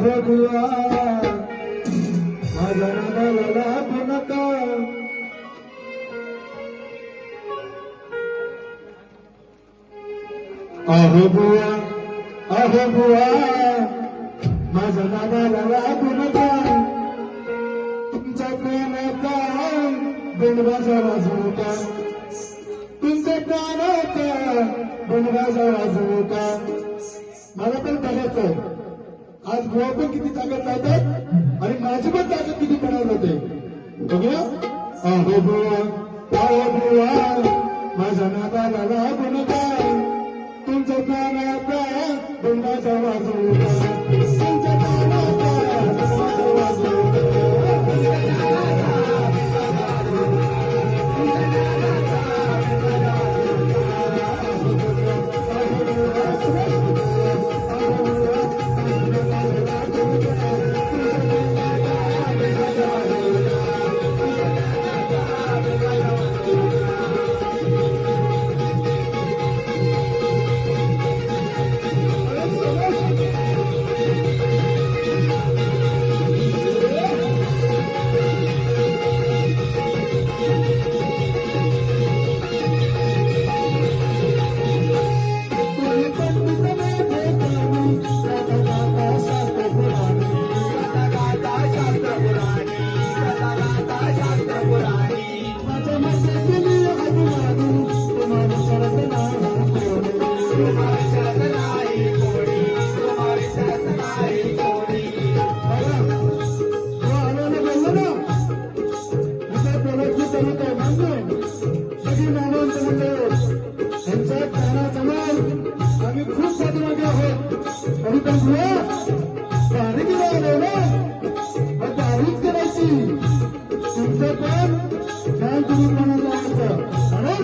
अहो बुवा माझ्या नादाला लागू नका. अहो बुवा अहो बुवा माझ्या नादाला लागू नका. तुमच्या प्रेम प्रेमाचा बिनबाजा वाजवू नका तुमच्या प्राण प्राणाचा बिनबाजा वाजवू नका मला पण बघायचंय. आज गोवा पण किती ताकद लावतात आणि माझी पण ताकद किती पडायला होते? बघूया. अहो गोवा अहो गोवा हो. हो, हो. माझ्या नादाला लागू नका तुमच्या प्राणाचा ಶ್ರೀ